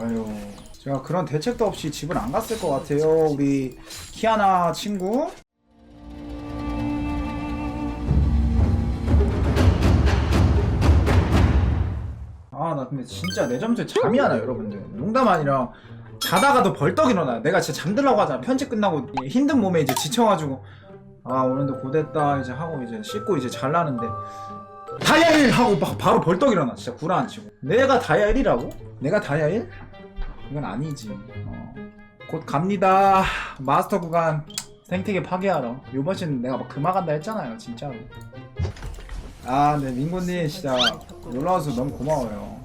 아유. 제가 그런 대책도 없이 집을 안 갔을 것 같아요 우리 키아나 친구. 아 나 근데 진짜 내 점수에 잠이 안 와요 여러분들. 농담 아니라 자다가도 벌떡 일어나요. 내가 진짜 잠들라고 하잖아. 편집 끝나고 이 힘든 몸에 이제 지쳐가지고. 아 오늘도 고됐다. 이제 하고 이제 씻고 이제 잘라는데. 다이아 1 하고 막 바로 벌떡 일어나. 진짜 내가 다이아 1이라고? 내가 다이아 1? 이건 아니지 어. 곧 갑니다 마스터 구간 생태계 파괴하러 요번 시즌 내가 막 금화간다 했잖아요 진짜로 아 네 민고님 진짜 놀라와서 너무 고마워요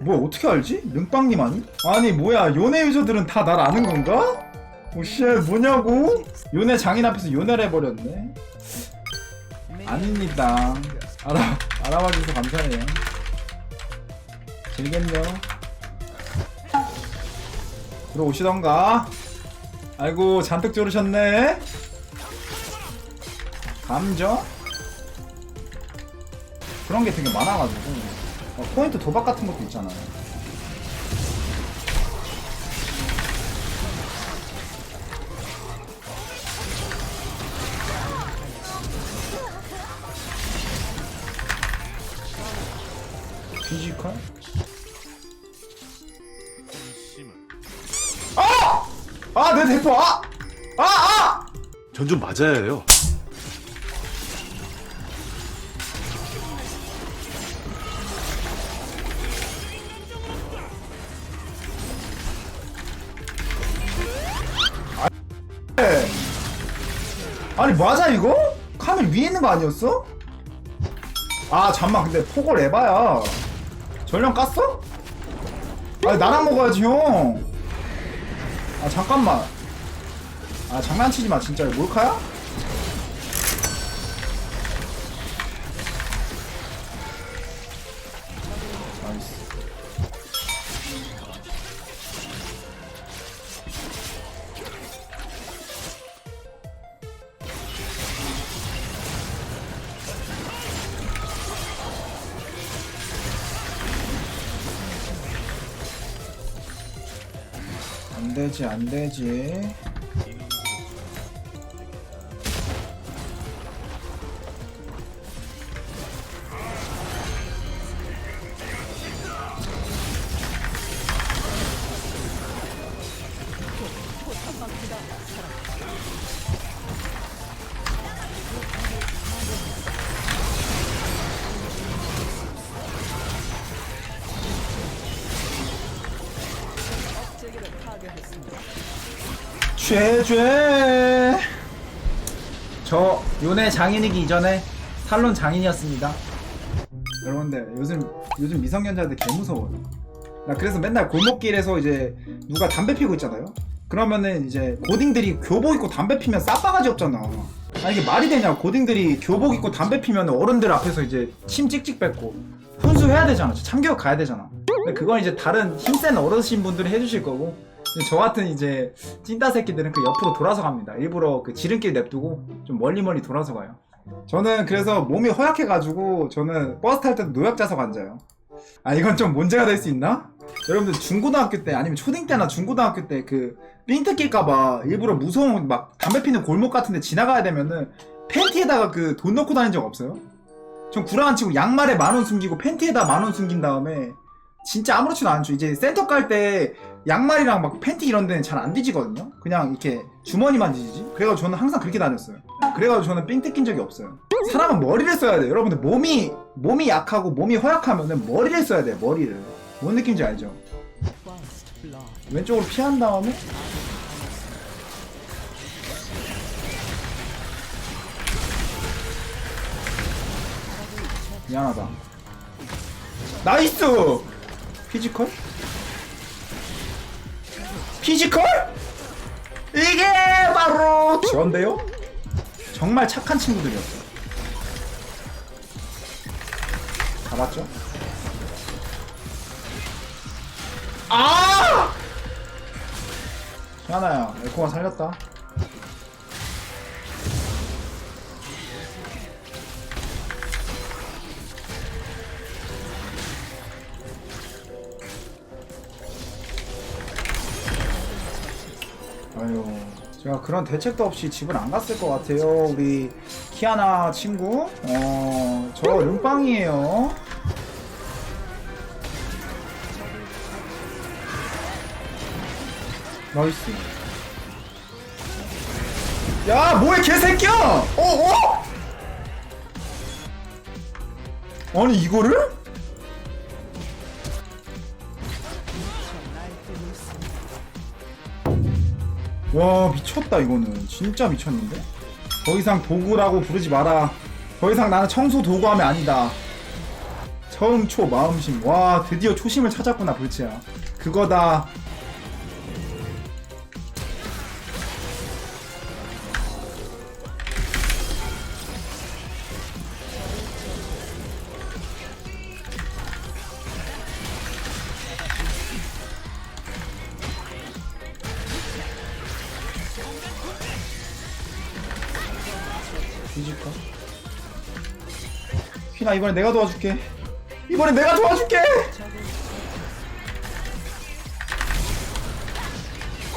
뭐야 어떻게 알지? 능빵님 아니? 아니 뭐야 요네 유저들은 다 날 아는 건가? 오씨 뭐냐고? 요네 장인 앞에서 요네를 해버렸네 아닙니다 알아, 알아봐 주셔서 감사해요 즐겼요 들어오시던가 아이고 잔뜩 졸으셨네 감정? 그런 게 되게 많아가지고 어, 포인트 도박 같은 것도 있잖아요 피지컬? 아, 내 대포! 아! 아! 아! 전 좀 맞아야 해요. 네. 아니 맞아 이거? 카멜 위에 있는 거 아니었어? 아 잠만 근데 포골 에바야 전령 깠어? 아니 나랑 먹어야지 형아 잠깐만 아 장난치지 마 진짜 몰카야? 나이스. 안 되지 안 되지 죄죄. 저 요네 장인이기 이전에 살론 장인이었습니다. 여러분들 요즘 요즘 미성년자들 개 무서워요. 나 그래서 맨날 골목길에서 이제 누가 담배 피고 있잖아요. 그러면은 이제 고딩들이 교복 입고 담배 피면 싸바가지 없잖아. 아 이게 말이 되냐? 고딩들이 교복 입고 담배 피면 어른들 앞에서 이제 침 찍찍 뱉고 훈수해야 되잖아. 참교육 가야 되잖아. 근데 그건 이제 다른 힘센 어르신 분들이 해주실 거고 저 같은 이제 찐따 새끼들은 그 옆으로 돌아서 갑니다. 일부러 그 지름길 냅두고 좀 멀리 멀리 돌아서 가요. 저는 그래서 몸이 허약해가지고 저는 버스 탈 때도 노약 자석 앉아요. 아 이건 좀 문제가 될 수 있나? 여러분들 중고등학교 때 아니면 초딩 때나 중고등학교 때그 삥트 낄까봐 일부러 무서운 막 담배 피는 골목 같은데 지나가야 되면은 팬티에다가 그 돈 넣고 다닌 적 없어요? 전 구라 안 치고 양말에 만 원 숨기고 팬티에다 만 원 숨긴 다음에 진짜 아무렇지도 않죠. 이제 센터 깔때 양말이랑 막 팬티 이런 데는 잘 안 뒤지거든요. 그냥 이렇게 주머니만 뒤지지. 그래가지고 저는 항상 그렇게 다녔어요. 그래가지고 저는 삥 뜯긴 적이 없어요. 사람은 머리를 써야 돼요. 여러분들 몸이 몸이 약하고 몸이 허약하면은 머리를 써야 돼요. 머리를. 뭔 느낌인지 알죠? 왼쪽으로 피한 다음에 미안하다. 나이스! 피지컬? 피지컬? 이게 바로 저인데요? 정말 착한 친구들이었어요. 잡았죠? 아! 희아나야, 에코가 살렸다. 아유, 제가 그런 대책도 없이 집을 안 갔을 것 같아요. 우리 키아나 친구. 어, 저 rum빵이에요. 나이스. 야, 뭐해, 개새끼야! 어, 어? 아니, 이거를? 와 미쳤다 이거는. 진짜 미쳤는데? 더 이상 도구라고 부르지 마라. 더 이상 나는 청소 도구함이 아니다. 처음초 마음심. 와 드디어 초심을 찾았구나 불치야. 그거다 휘나 이번에 내가 도와줄게. 이번에 내가 도와줄게.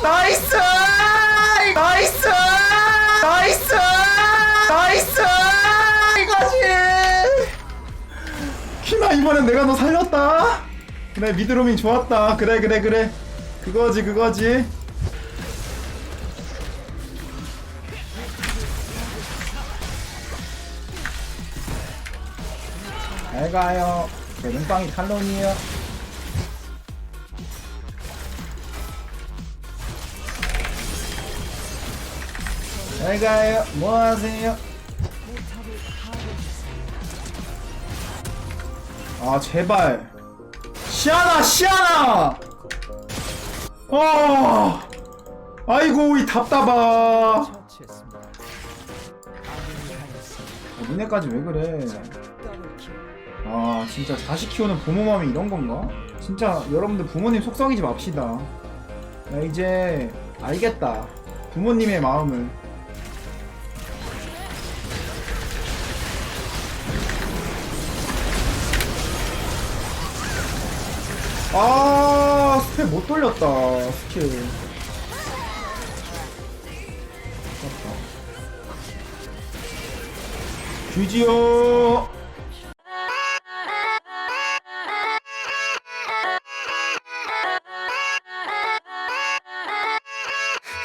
나이스! 나이스! 나이스! 나이스! 이거지! 휘나 이번엔 내가 너 살렸다. 그래 미드로밍 좋았다. 그래 그래 그래. 그거지 그거지 잘 가요. 제 눈빵이 탈론이에요. 잘 가요. 뭐 하세요? 아 제발. 시아나 시아나. 어. 아이고 이 답답아. 아, 니네까지 왜 그래? 아 진짜 자식 키우는 부모 마음이 이런 건가? 진짜 여러분들 부모님 속썩이지 맙시다. 나 이제 알겠다. 부모님의 마음을. 아 스펠 못 돌렸다 스킬. 아깝다. 뒤지요.